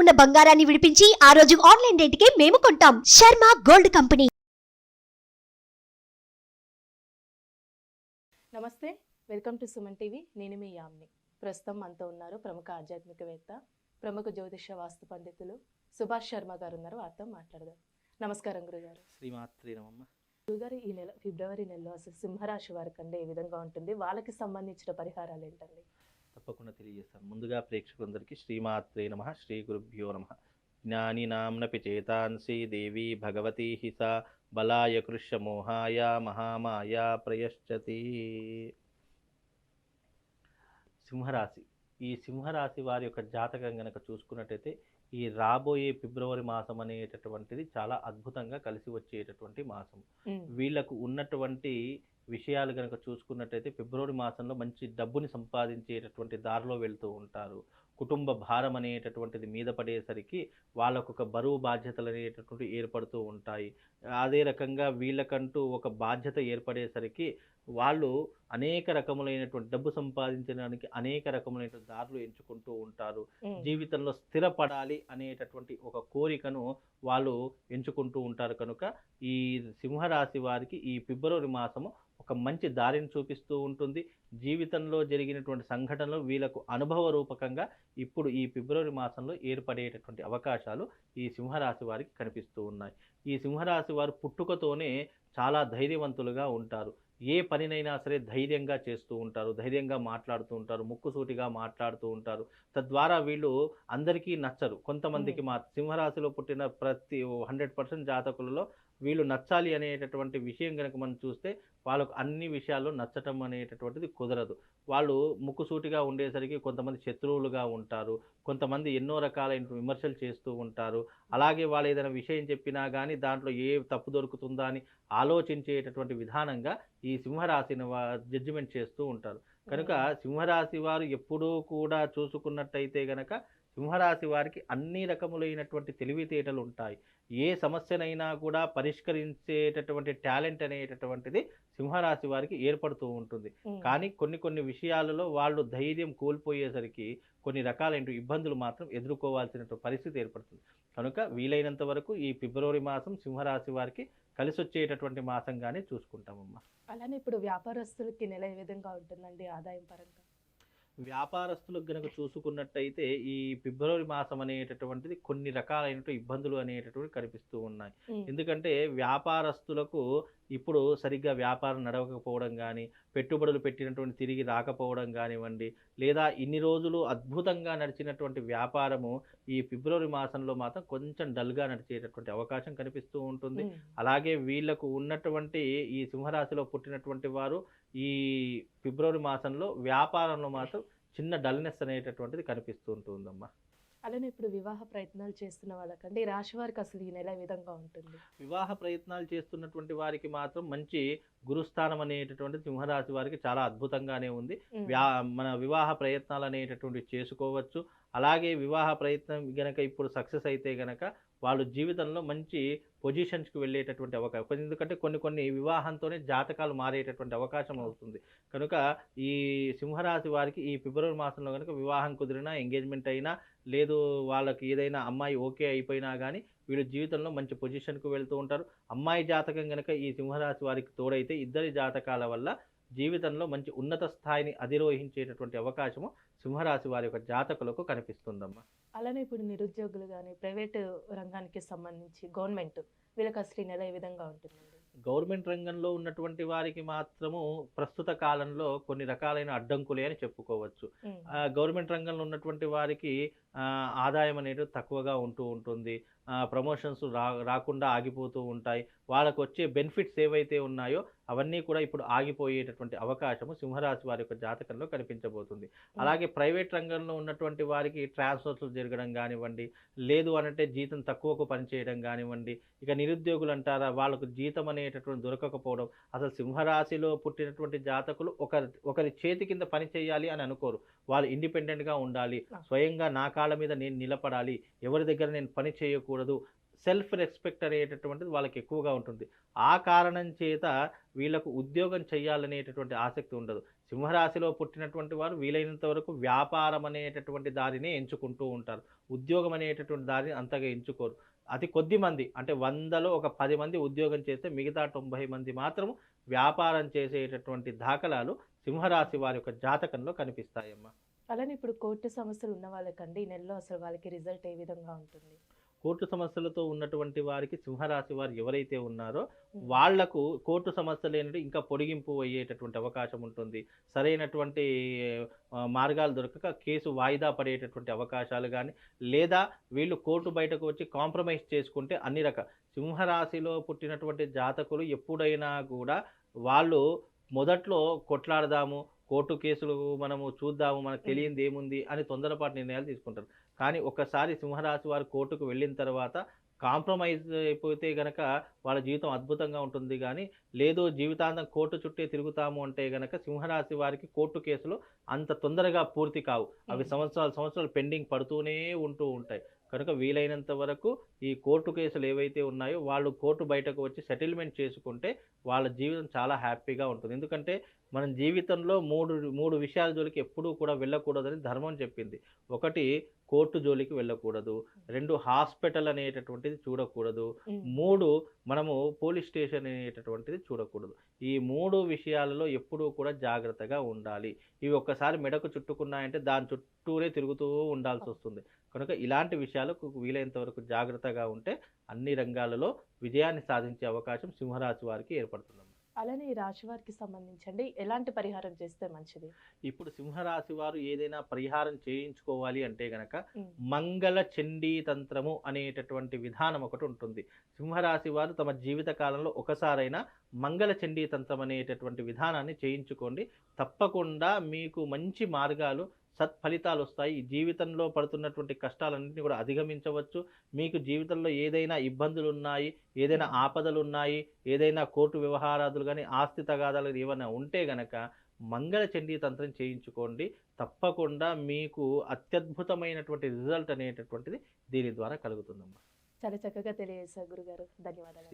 ఉన్న బంగారాన్ని విడిపించి ఆ రోజు ఆన్లైన్ రేటుకే మేము కొంటాం. Sharma gold company. నమస్తే వెల్కమ్ టు సుమన్ టీవీ. నేను మీ యామ్ని. ప్రస్తుతం మనతో ఉన్నారు ప్రముఖ ఆధ్యాత్మికవేత్త ప్రముఖ జ్యోతిష వాస్తు పండితులు సుభాష్ శర్మ గారు ఉన్నారు. వారితో మాట్లాడదాం. నమస్కారం గురుగారు. శ్రీమాత్రి నమమ్మ గురుగారు ఈ నెల ఫిబ్రవరి నెలలో అసలు సింహరాశి వారికి అండి ఏ విధంగా ఉంటుంది? వాళ్ళకి సంబంధించిన పరిహారాలు ఏంటండి? తప్పకుండా తెలియజేస్తాను. ముందుగా ప్రేక్షకులందరికీ శ్రీమాత్రే నమ శ్రీ గురుభ్యో నమ. జ్ఞాని నామ్నపి చేతాంసి దేవి భగవతి హిస బలాయ కృష్య మోహాయ మహామాయ ప్రయశ్చతి. సింహరాశి. ఈ సింహరాశి వారి యొక్క జాతకం గనక చూసుకున్నట్టయితే ఈ రాబోయే ఫిబ్రవరి మాసం అనేటటువంటిది చాలా అద్భుతంగా కలిసి వచ్చేటటువంటి మాసం ఉమ్, వీళ్ళకు ఉన్నటువంటి విషయాలు కనుక చూసుకున్నట్టయితే ఫిబ్రవరి మాసంలో మంచి డబ్బుని సంపాదించేటటువంటి దారిలో వెళ్తూ ఉంటారు. కుటుంబ భారం అనేటటువంటిది మీద పడేసరికి వాళ్ళకు ఒక బరువు బాధ్యతలు అనేటటువంటి ఏర్పడుతూ ఉంటాయి. అదే రకంగా వీళ్ళకంటూ ఒక బాధ్యత ఏర్పడేసరికి వాళ్ళు అనేక రకములైనటువంటి డబ్బు సంపాదించడానికి అనేక రకములైనటువంటి దారులు ఎంచుకుంటూ ఉంటారు. జీవితంలో స్థిరపడాలి అనేటటువంటి ఒక కోరికను వాళ్ళు ఎంచుకుంటూ ఉంటారు. కనుక ఈ సింహరాశి వారికి ఈ ఫిబ్రవరి మాసము ఒక మంచి దారిని చూపిస్తూ ఉంటుంది. జీవితంలో జరిగినటువంటి సంఘటనలు వీళ్ళకు అనుభవ రూపకంగా ఇప్పుడు ఈ ఫిబ్రవరి మాసంలో ఏర్పడేటటువంటి అవకాశాలు ఈ సింహరాశి వారికి కనిపిస్తూ ఉన్నాయి. ఈ సింహరాశి వారు పుట్టుకతోనే చాలా ధైర్యవంతులుగా ఉంటారు. ఏ పనినైనా సరే ధైర్యంగా చేస్తూ ఉంటారు. ధైర్యంగా మాట్లాడుతూ ఉంటారు. ముక్కుసూటిగా మాట్లాడుతూ ఉంటారు. తద్వారా వీళ్ళు అందరికీ నచ్చరు. కొంతమందికి మా సింహరాశిలో పుట్టిన ప్రతి హండ్రెడ్ పర్సెంట్ జాతకులలో వీళ్ళు నచ్చాలి అనేటటువంటి విషయం కనుక మనం చూస్తే వాళ్ళకు అన్ని విషయాల్లో నచ్చటం అనేటటువంటిది కుదరదు. వాళ్ళు ముక్కుసూటిగా ఉండేసరికి కొంతమంది శత్రువులుగా ఉంటారు. కొంతమంది ఎన్నో రకాలైన విమర్శలు చేస్తూ ఉంటారు. అలాగే వాళ్ళు ఏదైనా విషయం చెప్పినా కానీ దాంట్లో ఏ తప్పు దొరుకుతుందా అని ఆలోచించేటటువంటి విధానంగా ఈ సింహరాశిని జడ్జిమెంట్ చేస్తూ ఉంటారు. కనుక సింహరాశి వారు ఎప్పుడూ కూడా చూసుకున్నట్టయితే గనక సింహరాశి వారికి అన్ని రకములైనటువంటి తెలివితేటలు ఉంటాయి. ఏ సమస్యనైనా కూడా పరిష్కరించేటటువంటి టాలెంట్ అనేటటువంటిది సింహరాశి వారికి ఏర్పడుతూ ఉంటుంది. కానీ కొన్ని కొన్ని విషయాలలో వాళ్ళు ధైర్యం కోల్పోయేసరికి కొన్ని రకాలైన ఇబ్బందులు మాత్రం ఎదుర్కోవాల్సిన పరిస్థితి ఏర్పడుతుంది. కనుక వీలైనంత వరకు ఈ ఫిబ్రవరి మాసం సింహరాశి వారికి కలిసి వచ్చేటటువంటి మాసంగానే చూసుకుంటామమ్మా. అలానే ఇప్పుడు వ్యాపారస్తులకి నెల ఏ విధంగా ఉంటుందండి ఆదాయం పరంగా? వ్యాపారస్తులకు గనక చూసుకున్నట్టయితే ఈ ఫిబ్రవరి మాసం అనేటటువంటిది కొన్ని రకాలైనటువంటి ఇబ్బందులు అనేటటువంటి కనిపిస్తూ ఉన్నాయి. ఎందుకంటే వ్యాపారస్తులకు ఇప్పుడు సరిగ్గా వ్యాపారం నడవకపోవడం కానీ పెట్టుబడులు పెట్టినటువంటి తిరిగి రాకపోవడం కానివ్వండి లేదా ఇన్ని రోజులు అద్భుతంగా నడిచినటువంటి వ్యాపారము ఈ ఫిబ్రవరి మాసంలో మాత్రం కొంచెం డల్గా నడిచేటటువంటి అవకాశం కనిపిస్తూ ఉంటుంది. అలాగే వీళ్ళకు ఉన్నటువంటి ఈ సింహరాశిలో పుట్టినటువంటి వారు ఈ ఫిబ్రవరి మాసంలో వ్యాపారంలో మాత్రం చిన్న డల్నెస్ అనేటటువంటిది కనిపిస్తూ ఉంటుందమ్మా. అలానే ఇప్పుడు వివాహ ప్రయత్నాలు చేస్తున్న వాళ్ళకండి ఈ రాశి వారికి అసలు ఈ నెల ఏ విధంగా ఉంటుంది? వివాహ ప్రయత్నాలు చేస్తున్నటువంటి వారికి మాత్రం మంచి గురుస్థానం అనేటటువంటి సింహరాశి వారికి చాలా అద్భుతంగానే ఉంది. వ్యా మన వివాహ ప్రయత్నాలు అనేటటువంటివి చేసుకోవచ్చు. అలాగే వివాహ ప్రయత్నం గనక ఇప్పుడు సక్సెస్ అయితే గనక వాళ్ళు జీవితంలో మంచి పొజిషన్స్కి వెళ్ళేటటువంటి అవకాశం ఎందుకంటే కొన్ని కొన్ని వివాహంతోనే జాతకాలు మారేటటువంటి అవకాశం అవుతుంది. కనుక ఈ సింహరాశి వారికి ఈ ఫిబ్రవరి మాసంలో కనుక వివాహం కుదిరినా ఎంగేజ్మెంట్ అయినా లేదు వాళ్ళకి ఏదైనా అమ్మాయి ఓకే అయిపోయినా కానీ వీళ్ళు జీవితంలో మంచి పొజిషన్కు వెళ్తూ ఉంటారు. అమ్మాయి జాతకం కనుక ఈ సింహరాశి వారికి తోడైతే ఇద్దరి జాతకాల వల్ల జీవితంలో మంచి ఉన్నత స్థాయిని అధిరోహించేటటువంటి అవకాశము సింహరాశి వారి యొక్క జాతకులకు కనిపిస్తుందమ్మా. అలానే ఇప్పుడు నిరుద్యోగులు కానీ ప్రైవేట్ రంగానికి సంబంధించి గవర్నమెంట్ వీళ్ళకి అసలు ఈ నెల ఏ విధంగా ఉంటుందండి? గవర్నమెంట్ రంగంలో ఉన్నటువంటి వారికి మాత్రము ప్రస్తుత కాలంలో కొన్ని రకాలైన అడ్డంకులే అని చెప్పుకోవచ్చు. గవర్నమెంట్ రంగంలో ఉన్నటువంటి వారికి ఆదాయం అనేది తక్కువగా ఉంటూ ఉంటుంది. ప్రమోషన్స్ రా రాకుండా ఆగిపోతూ ఉంటాయి. వాళ్ళకు వచ్చే బెనిఫిట్స్ ఏవైతే ఉన్నాయో అవన్నీ కూడా ఇప్పుడు ఆగిపోయేటటువంటి అవకాశము సింహరాశి వారి యొక్క జాతకంలో కనిపించబోతుంది. అలాగే ప్రైవేట్ రంగంలో ఉన్నటువంటి వారికి ట్రాన్స్ఫర్స్ జరగడం కానివ్వండి లేదు అనంటే జీతం తక్కువకు పనిచేయడం కానివ్వండి ఇక నిరుద్యోగులు అంటారా వాళ్ళకు జీతం అనేటటువంటి దొరకకపోవడం అసలు సింహరాశిలో పుట్టినటువంటి జాతకులు ఒకరి ఒకరి చేతి కింద పని చేయాలి అని అనుకోరు. వాళ్ళు ఇండిపెండెంట్గా ఉండాలి. స్వయంగా నా కాళ్ళ మీద నేను నిలబడాలి. ఎవరి దగ్గర నేను పని చేయకూడదు సెల్ఫ్ రెస్పెక్ట్ అనేటటువంటిది వాళ్ళకి ఎక్కువగా ఉంటుంది. ఆ కారణం చేత వీళ్ళకు ఉద్యోగం చేయాలనేటటువంటి ఆసక్తి ఉండదు. సింహరాశిలో పుట్టినటువంటి వారు వీలైనంత వరకు వ్యాపారం అనేటటువంటి దారిని ఎంచుకుంటూ ఉంటారు. ఉద్యోగం అనేటటువంటి దారిని అంతగా ఎంచుకోరు. అతి కొద్ది మంది అంటే వందలో ఒక పది మంది ఉద్యోగం చేస్తే మిగతా తొంభై మంది మాత్రం వ్యాపారం చేసేటటువంటి దాఖలాలు సింహరాశి వారి యొక్క జాతకంలో కనిపిస్తాయమ్మా. అలానే ఇప్పుడు కోర్టు సమస్యలు ఉన్న వాళ్ళకండి ఈ నెలలో అసలు వాళ్ళకి రిజల్ట్ ఏ విధంగా ఉంటుంది? కోర్టు సమస్యలతో ఉన్నటువంటి వారికి సింహరాశి వారు ఎవరైతే ఉన్నారో. వాళ్ళకు కోర్టు సమస్యలు ఏంటంటే ఇంకా పొడిగింపు అయ్యేటటువంటి అవకాశం ఉంటుంది. సరైనటువంటి మార్గాలు దొరకక కేసు వాయిదా పడేటటువంటి అవకాశాలు కానీ లేదా వీళ్ళు కోర్టు బయటకు వచ్చి కాంప్రమైజ్ చేసుకుంటే అన్ని రకాల సింహరాశిలో పుట్టినటువంటి జాతకులు ఎప్పుడైనా కూడా వాళ్ళు మొదట్లో కొట్లాడదాము కోర్టు కేసులు మనము చూద్దాము మనకు తెలియంది ఏముంది అని తొందరపాటు నిర్ణయాలు తీసుకుంటారు. కానీ ఒక్కసారి సింహరాశి వారు కోర్టుకు వెళ్ళిన తర్వాత కాంప్రమైజ్ అయిపోతే గనక వాళ్ళ జీవితం అద్భుతంగా ఉంటుంది కానీ లేదు జీవితాంతం కోర్టు చుట్టే తిరుగుతాము అంటే గనక సింహరాశి వారికి కోర్టు కేసులు అంత తొందరగా పూర్తి కావు. అవి. సంవత్సరాలు సంవత్సరాలు పెండింగ్ పడుతూనే ఉంటూ ఉంటాయి. కనుక వీలైనంత వరకు ఈ కోర్టు కేసులు ఏవైతే ఉన్నాయో వాళ్ళు కోర్టు బయటకు వచ్చి సెటిల్మెంట్ చేసుకుంటే వాళ్ళ జీవితం చాలా హ్యాపీగా ఉంటుంది. ఎందుకంటే మనం జీవితంలో మూడు మూడు విషయాల జోలికి ఎప్పుడూ కూడా వెళ్ళకూడదని ధర్మం చెప్పింది. ఒకటి కోర్టు జోలికి వెళ్ళకూడదు. రెండు హాస్పిటల్ అనేటటువంటిది చూడకూడదు. మూడు మనము పోలీస్ స్టేషన్ అనేటటువంటిది చూడకూడదు. ఈ మూడు విషయాలలో ఎప్పుడూ కూడా జాగ్రత్తగా ఉండాలి. ఇవి ఒక్కసారి మెడకు చుట్టుకున్నాయంటే దాని చుట్టూరే తిరుగుతూ ఉండాల్సి వస్తుంది. కనుక ఇలాంటి విషయాలకు వీలైనంత వరకు జాగ్రత్తగా ఉంటే అన్ని రంగాలలో విజయాన్ని సాధించే అవకాశం సింహరాశి వారికి ఏర్పడుతుంది అలానే ఈ రాశి వారికి సంబంధించండి. ఎలాంటి పరిహారం చేస్తే మంచిది? ఇప్పుడు సింహరాశి వారు ఏదైనా పరిహారం చేయించుకోవాలి అంటే గనక. మంగళ చండీ తంత్రము అనేటటువంటి విధానం ఒకటి ఉంటుంది. సింహరాశి వారు తమ జీవిత కాలంలో ఒకసారైనా మంగళ చండీ తంత్రం అనేటటువంటి విధానాన్ని చేయించుకోండి. తప్పకుండా మీకు మంచి మార్గాలు సత్ఫలితాలు వస్తాయి జీవితంలో పడుతున్నటువంటి కష్టాలన్నింటినీ కూడా అధిగమించవచ్చు. మీకు జీవితంలో ఏదైనా ఇబ్బందులు ఉన్నాయి ఏదైనా ఆపదలు ఉన్నాయి ఏదైనా కోర్టు వ్యవహారాదులు కానీ ఆస్తి తగాదాలు ఏమైనా ఉంటే గనక మంగళ చండీ తంత్రం చేయించుకోండి. తప్పకుండా మీకు అత్యద్భుతమైనటువంటి రిజల్ట్ అనేటటువంటిది దీని ద్వారా కలుగుతుందమ్మా. చాలా చక్కగా తెలియజేశారు గురుగారు. ధన్యవాదాలు.